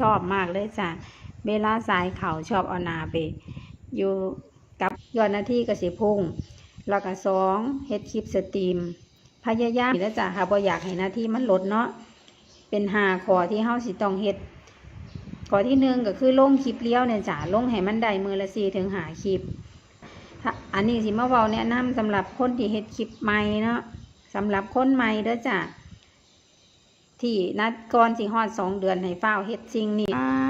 ชอบมากเลยจ้ะเวลาสายเขาชอบเอานาไป อยู่กับยอดหน้าที่กสิพุ่งแล้วก็สองเฮ็ดคลิปสตรีม พยายามแล้วจ้ะค่ะบ่อยากให้หน้าที่มันลดเนาะเป็นหาขอที่เฮาสิต้องเฮ็ดขอที่หนึ่งก็คือลงคลิปเลี้ยวเนี่ยจ้ะลงให้มันได้มือละสี่ถึงหาคลิปอันนี้สิมาเว้าแนะนำสำหรับคนที่เฮ็ดคลิปใหม่เนาะสำหรับคนใหม่เด้อจ้ะ ที่นัดก่อนสิฮอดสองเดือนให้ฝ้าวเฮ็ดสิ่งนี้ฝ้า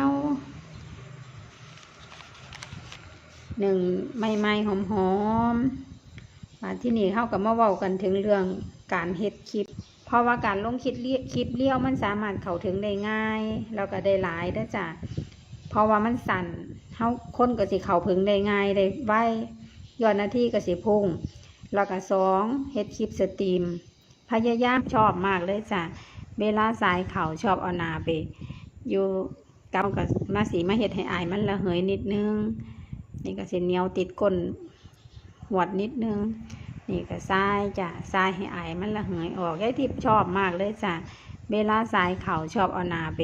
หนึ่งไม่ไม่หอมหอมๆมาที่นี่เข้ากับมาเว้ากันถึงเรื่องการเฮ็ดคลิป เพราะว่าการลงคลิปเลี้ยคลิปเลี้ยวมันสามารถเข้าถึงได้ง่าย แล้วก็ได้หลายเด้จ้ะเพราะว่ามันสั่นเฮาคนก็สิเข้าถึงได้ง่ายได้ไวยอดหน้าที่ก็สิพุ่ง แล้วก็สองเฮ็ดคลิปสตรีม พยายามชอบมากเลยจ้ะ เวลาสายเขาชอบเอานาไป อยู่กับกับมาสีมาเห็ดให้อายมันระเหยนิดนึง นี่ก็เส้นเหนียวติดก้นหวดนิดนึง นี่ก็ทรายจ้ะทรายให้อายมันระเหยออกยายทิพย์ชอบมากเลยจ้ะเวลาสายเขาชอบเอานาไป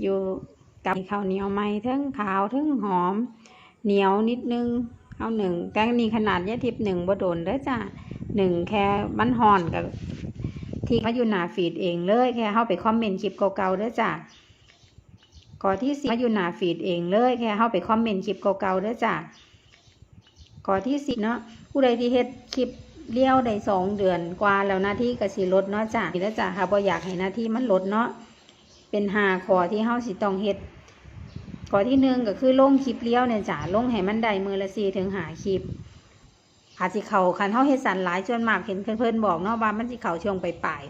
อยู่กับข้าวเหนียวไหมทั้งขาวทั้งหอม เหนียวนิดนึงเอาหนึ่งแต่นี่ขนาดยายทิพย์หนึ่งบ่โดนเด้อจ้ะหนึ่งแค่มันห่อนกับ ที่มาอยู่หน้าฟีดเองเลยแค่เข้าไปคอมเมนต์คลิปเก่าๆด้อจ้ะก่อที่สี่มาอยู่หน้าฟีดเองเลยแค่เข้าไปคอมเมนต์คลิปเก่าๆด้อจ้ะก่อที่สิเนาะผู้ใดที่เฮ็ดคลิปเลี้ยวได้สองเดือนกว่าแล้วหน้าที่ก็สิลดเนาะจ้ะแล้วจ้ะค่ะบ่อยากให้หน้าที่มันลดเนาะเป็นหาขอที่เฮาสิต้องเฮ็ดขอที่หนึ่งก็คือลงคลิปเลี้ยวเนี่ยจ้ะลงให้มันได้มือละสี่ถึงหาคลิป อาจสิเขาคันเฮาเฮ็ดสันหลายจนมากเห็นเพิ่อนๆบอกเนาะว่ามันสิเขาช่วงไปลาย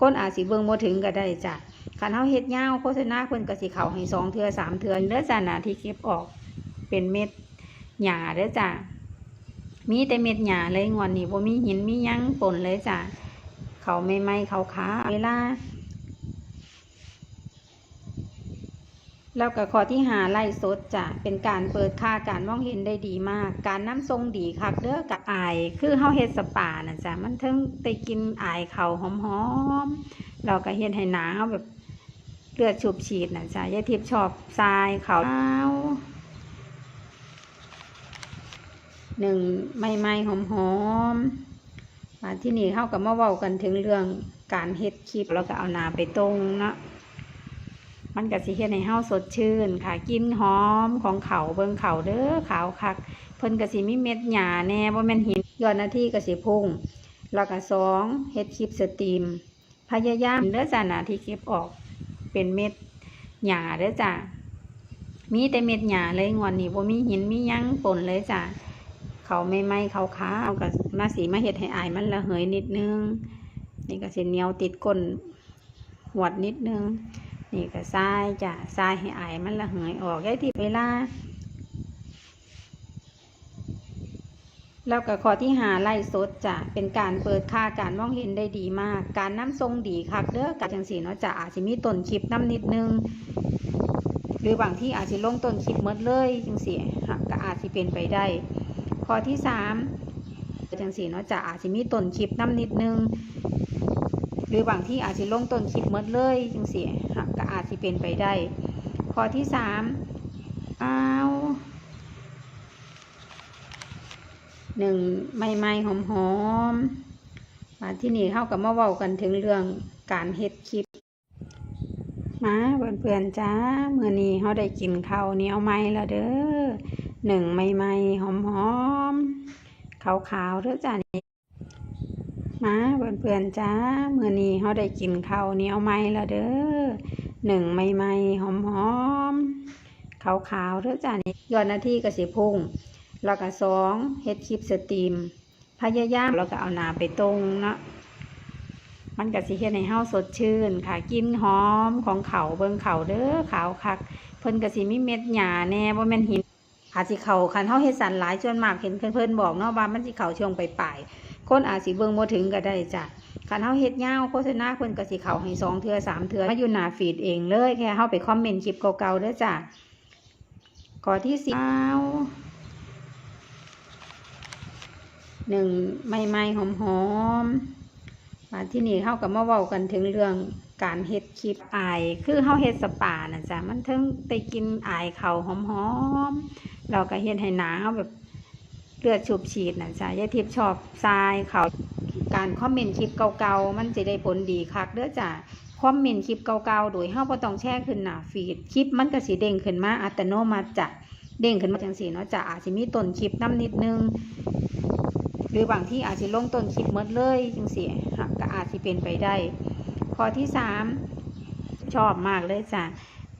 คนอาจสิเบิ่งบ่ถึงก็ได้จ้ะคันเฮาเฮ็ดยาวโฆษณาเพิ่นก็สิเขาให้สองเทื่อสามเทื่อเด้อจ้ะนะที่เก็บออกเป็นเม็ดหญ้าเด้อจ้ะมีแต่เม็ดหญ้าเลยงวนนี้บ่มีหินมียังปนเลยจ้ะเขาไม่ไหม้เขาขาเวลา แล้วก็ข้อที่หาไล่สดจะเป็นการเปิดค่าการมองเห็นได้ดีมาก การน้ำทรงดีคักเด้อกับอาย คือเฮาเฮ็ดสปาน่ะจ้ะมันถึงได้กินอายเขาหอมๆเราก็เฮ็ดให้หนาเฮาแบบเลือดฉุบฉีดน่ะจ้ะยายทิพย์ชอบทรายเขาวหนึ่งไม่ไม่หอมหอมมาที่นี่เฮากับมาเว้ากันถึงเรื่องการเฮ็ดคลิปแล้วก็เอาหนาไปตรงเนาะ มันก็สิเฮ็ดให้เฮาสดชื่นค่ะกินหอมของเขาเบิ่งเขาเด้อขาวคัก เพิ่นก็สิมีเม็ดหญ้าแน่บ่แม่นหินยอดหน้าที่ก็สิพุ่งแล้วก็สองเฮ็ดคลิปสตรีม พยายามเด้อจ้ะนะที่เก็บออกเป็นเม็ดหญ้าเด้อจ้ะมีแต่เม็ดหญ้าเลยงอนนี้บ่มีหินมียังปนเลยจ้ะเขาไม่ไหม้เขาขาวก็มาสีมาเฮ็ดให้อายมันระเหยนิดนึง นี่ก็สิเนียวติดก้นหวดนิดนึง นี่ก็ทรายจ้ะทรายให้อมันละเหยออกได้ที่เวลาแล้วก็ข้อที่หาไล่สดจะเป็นการเปิดค่าการมองเห็นได้ดีมาก การน้ำทรงดีคักเด้อกับจังสีเนาะจะอาจจะมีต้นคลิปน้ำนิดนึง หรือบางที่อาจจะลงต้นคลิปหมดเลยจังสีก็อาจจะเป็นไปได้ ข้อที่สามจังสีเนาะจะอาจจะมีต้นคลิปน้ำนิดนึง หรือบางที่อาจจะลงต้นคลิปหมดเลยจังสิก็ อาจจะเป็นไปได้ ข้อที่สามเอาหนึ่งไม่ไม่หอมหอมๆมาที่นี่เข้ากับมาเว้ากันถึงเรื่องการเฮ็ดคลิป มาเพื่อนๆจ้าเมื่อนี้เขาได้กินข้าวเหนียวไหมแล้วเด้อหนึ่งไม่ไม่หอมหอมๆขาวๆเด้อจ้านี่มาเพื่อนๆจ้าเมื่อนี้เขาได้กินข้าวเหนียวไหมแล้วเด้อ หนึ่งไม่ไม่หอมหอมๆขาวๆเด้องจานี่ยอดหน้าที่ก็สิพุ่ง แล้วก็สองเฮ็ดคลิปสตรีม พยายามแล้วก็เอาหนาไปตรงนะมันก็สิเฮ็ดให้เฮาสดชื่นค่ะกินหอมของเขาเบิ่งเขาเด้อขาวคัก เพิ่นก็สิมีเม็ดหญ้าแน่บ่แม่นหินอาจสิเขาคันเฮาเฮ็ดสันหลายจนมากเห็นเพิ่นบอกเนาะว่ามันสิเขาช่วงไปลาย คนอาจสิเบิ่งบ่ถึงก็ได้จ้ะคันเฮาเฮ็ดยาวโฆษณาเพิ่นก็สิเข้าให้สองเทื่อสามเทื่อมาอยู่หน้าฟีดเองเลยแค่เฮาไปคอมเมนต์คลิปเก่าๆเด้อจ้ะข้อที่สิบหนึ่งไม่ไม่หอมหอมๆมาที่นี่เฮากับมาเว้ากันถึงเรื่องการเฮ็ดคลิปอาย คือเฮาเฮ็ดสปาน่ะจ้ะมันถึงได้กินอายเขาหอมๆเราก็เฮ็ดให้หนาแบบ เลือดสูบฉีดน่ะจ้ะยายทิพย์ชอบทรายเขาการคอมเมนต์คลิปเก่าๆมันจะได้ผลดีคักเด้อจ้ะคอมเมนต์คลิปเก่าๆโดยเฮาบ่ต้องแชร์ขึ้นหน้าฟีดคลิปมันก็สิเด้งขึ้นมาอัตโนมัติจ้ะเด้งขึ้นมาจังซี่เนาะจ้ะอาจสิมีต้นคลิปนํนิดนึง หรือบางที่อาจจะลงต้นคลิปหมดเลยจังซี่ค่ะก็อาจสิเป็นไปได้ข้อที่สามชอบมากเลยจ้ะ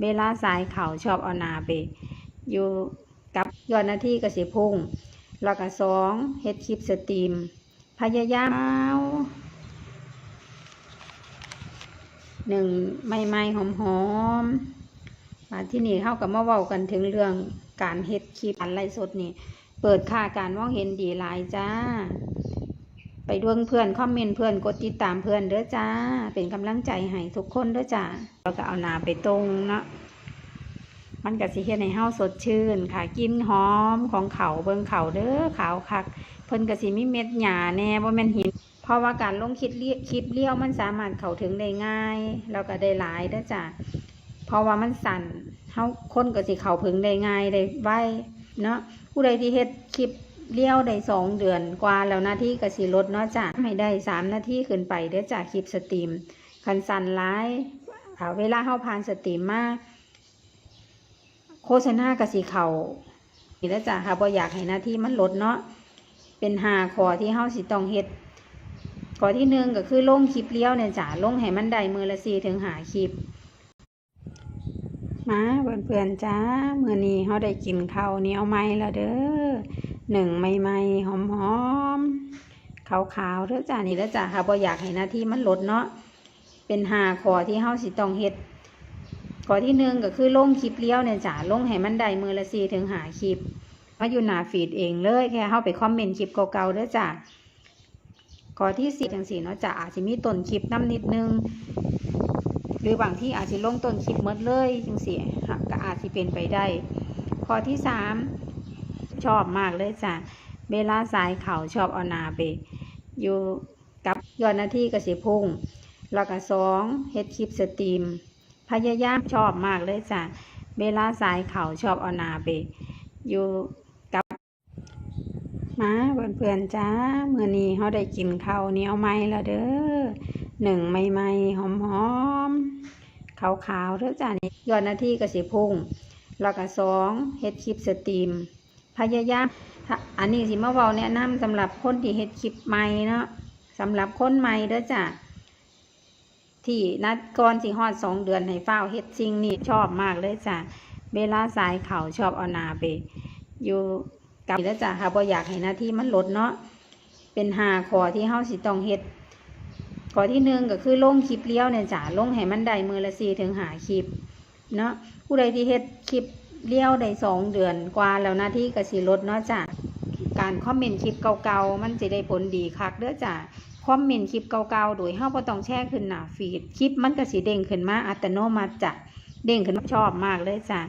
เวลาสายเขาชอบเอานาไปอยู่กับยอดหน้าที่กสิพุ่ง แล้วก็สองเฮ็ดคลิปสตรีม พยายามเอาหนึ่งไม่ไม่หอมหอมๆมาที่นี่เข้ากับมาเว้ากันถึงเรื่องการเฮ็ดคลิปการไลสดนี่ เปิดค่าการมองเห็นดีหลายจ้า ไปดวงเพื่อนคอมเมนต์เพื่อนกดติดตามเพื่อนเด้อจ้า เป็นกำลังใจให้ทุกคนเด้อจ้าเราก็เอาหนาไปตรงเนาะ มันก็สิเฮ็ดให้เฮาสดชื่นค่ะกินหอมของเขาเบิ่งเขาเด้อขาวคัก เพิ่นก็สิมีเม็ดหญ้าแน่บ่แม่นหิน เพราะว่าการลงคลิปเลี้ยคลิปเลี้ยวมันสามารถเข้าถึงได้ง่าย แล้วก็ได้หลายเด้อจ้าเพราะว่ามันสั่นเฮาคนก็สิเข้าถึงได้ง่ายได้ไวเนาะผู้ใดที่เฮ็ดคลิปเลี้ยวได้สองเดือนกว่าแล้วหน้าที่ก็สิลดเนาะจ้ะให้ได้สามนาทีขึ้นไปเด้อจ้ะคลิปสตรีมคันสั่นร้ายเวลาเฮาผ่านสตรีมมาก โฆษณาก็สิเขานี่แล้วจ้ะค่ะบ่อยากให้หน้าที่มันลดเนาะเป็นหาขอที่เฮาสิต้องเฮ็ดขอที่หนึ่งก็คือลงคลิปเลี้ยวเนี่ยจ้ะลงให้มันได้มือละสี่ถึงหาคลิป มาเพื่อนๆจ้าเมื่อนี้เขาได้กินข้าวเหนียวไหมแล้วเด้อหนึ่งใหม่ๆหอมๆขาวเด้อจ้านี่เด้อจ้าค่ะบ่อยากให้หน้าที่มันลดเนาะเป็นหาขอที่เฮาสิต้องเฮ็ด ข้อที่หนึ่งก็คือลงคลิปเลี้ยวเนี่ยจ้าลงให้มันได้มือละสี่ถึงหาคลิปมาอยู่หน้าฟีดเองเลยแค่เฮาไปคอมเมนต์คลิปเก่าๆเด้อจ้าข้อที่สี่จังสี่เนาะจ้าอาจจะมีต้นคลิปน้ำนิดนึง หรือบางที่อาจจะลงต้นคลิปหมดเลยจังสิค่ก็อาจจะเป็นไปได้ข้อที่สามชอบมากเลยจ้ะเวลาสายเขาชอบเอานาไปอยู่กับยอดหน้าที่กระสิพุ่งแล้วก็สองเฮ็ดคลิปสตรีม พยายามชอบมากเลยจ้ะเวลาสายเขาชอบเอานาไปอยู่กับมาเพื่อนๆจ้าเมื่อนี้เขาได้กินข้าวเหนียวไหมแล้วเด้อหนึ่งใหม่ๆหอมๆขาวๆเด้อจ้านี่ยอดหน้าที่ก็สิพุ่งแล้วก็สองเฮ็ดคลิปสตรีม พยายามอันนี้สิมาเว้าแนะนำสำหรับคนที่เฮ็ดคลิปใหม่เนาะสำหรับคนใหม่เด้อจ้า ที่นัดก่อนสิฮอดสองเดือนให้ฟ้าเฮ็ดสิ่งนี้ชอบมากเลยจ้ะเวลาสายเขาชอบเอานาไป อยู่กับแล้วจ้ะค่ะบ่อยากให้หน้าที่มันลดเนาะเป็นหาขอที่เฮาสิต้องเฮ็ดขอที่หนึ่งก็คือลงคลิปเลี้ยวเนี่ยจ้ะลงให้มันได้มือละสี่ถึงหาคลิปเนาะผู้ใดที่เฮ็ดคลิปเลี้ยวได้สองเดือนกว่าแล้วหน้าที่ก็สิลดเนาะจ้ะการคอมเมนต์คลิปเก่าๆมันจะได้ผลดีคักเด้อจ้ะ คอมเมนต์คลิปเก่าๆ โดยเฮาบ่ต้องแชร์ขึ้นหน้าฟีด คลิปมันก็สิเด้งขึ้นมาอัตโนมัติจ้ะ เด้งขึ้นมาชอบมากเลยจ้ะ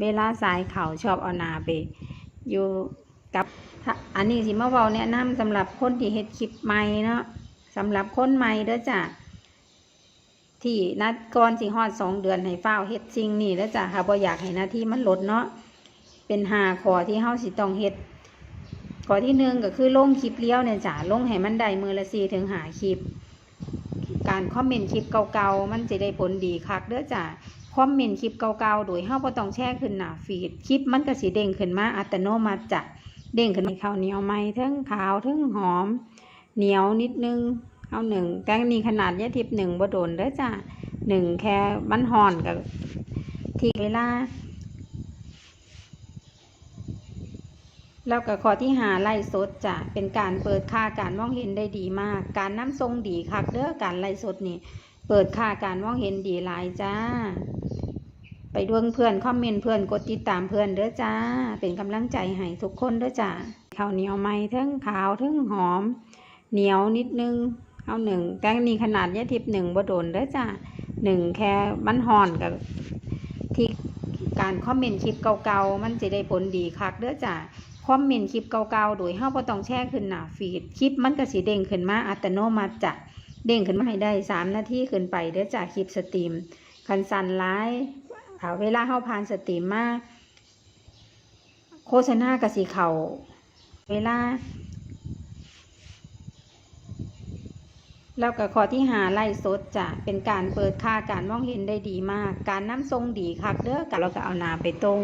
เวลาสายเขาชอบเอาหนาไปอยู่กับอันนี้สิมาเว้าแนะนำสำหรับคนที่เฮ็ดคลิปใหม่เนาะสำหรับคนใหม่เด้อจ้ะที่นัดก่อนสิฮอดสองเดือนให้ฟ้าเฮ็ดสิ่งนี้เด้อจ้ะค่ะบ่อยากให้หน้าที่มันลดเนาะเป็นหาขอที่เฮาสิต้องเฮ็ด ขอที่หนึ่งก็คือลงคลิปเลี้ยวเนี่ยจ้ะลงให้มันได้มือละสี่ถึงหาคลิป การคอมเมนต์คลิปเก่าๆมันจะได้ผลดีคักเด้อจ้ะคอมเมนต์คลิปเก่าๆโดยเฮาบ่ต้องแชร์ขึ้นหน้าฟีดคลิปมันก็สิเด้งขึ้นมาอัตโนมัติจ้ะเด้งขึ้นมาข้าวเหนียวไหมทั้งขาวทั้งหอม เหนียวนิดนึงเอาหนึ่งแกงนี้ขนาดยาทิพย์หนึ่งบ่โดนเด้อจ้ะหนึ่งแค่มันห่อนกับที่เวลา แล้วก็ข้อที่หาไล่สดจะเป็นการเปิดค่าการมองเห็นได้ดีมาก การน้ำทรงดีคักเด้อการไล่สดนี่ เปิดค่าการมองเห็นดีหลายจ้า ไปดวงเพื่อนคอมเมนต์เพื่อนกดติดตามเพื่อนเด้อจ้า เป็นกำลังใจให้ทุกคนเด้อจ้าข้าวเหนียวไหมทั้งขาวทั้งหอม เหนียวนิดนึงเอาหนึ่งแกงนี้ขนาดยาทิพย์หนึ่งบ่โดนเด้อจ้ะหนึ่งแค่มันห่อนกับที่การคอมเมนต์คลิปเก่าๆมันจะได้ผลดีคักเด้อจ้ะ คอมเมนต์คลิปเก่าๆ โดยเฮาบ่ต้องแชร์ขึ้นหน้าฟีด คลิปมันก็สิเด้งขึ้นมาอัตโนมัติจ้ะ เด้งขึ้นมาให้ได้สามนาทีขึ้นไปเด้อจากคลิปสตรีม คันสันร้ายเวลาเข้าผ่านสตรีมมาโฆษณากสิเขาเวลาแล้วก็ข้อที่หาไล่สดจะเป็นการเปิดค่าการมองเห็นได้ดีมาก การน้ำทรงดีคักเด้อกันเราก็เอานาไปตรง